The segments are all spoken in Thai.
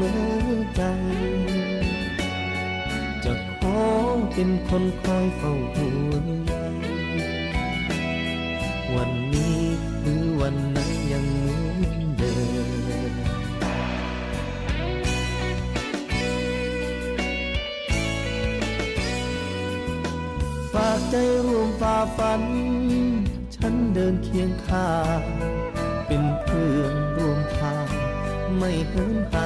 มอใจจะขอเป็นคนคอยเฝ้าห่วงใยวันนี้หรือวันไหนยังเหมือนเดิมฝากใจร่วมฝ่าฟัน ฉันเดินเคียงข้างเป็นเพื่อนร่วมทางไม่เหินห่าง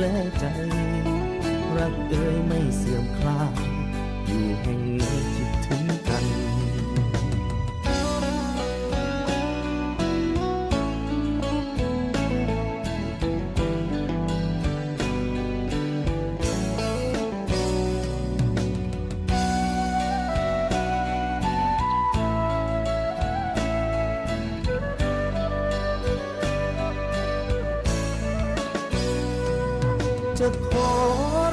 แลใจ รักเอ่ยไม่เสื่อมคลาย จะขอ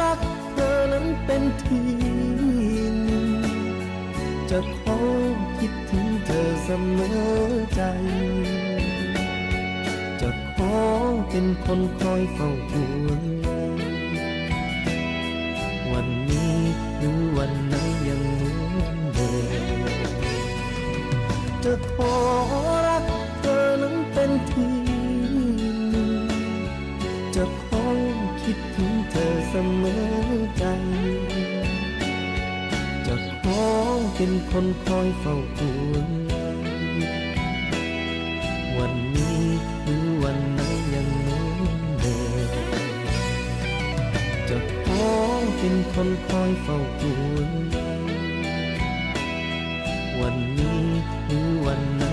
รักเธอนั้นเป็นที่หนึ่งจะขอคิดถึงเธอเสมอใจ จะขอเป็นคนคอยเฝ้าห่วงใจ มอใจจะขอเป็นคนคอยเฝ้าห่วงใยวันนี้หรือวันไหนยังเหมือนเดิมจะขอเป็นคนคอยเฝ้าห่วงใยวันนี้หรือวันไหน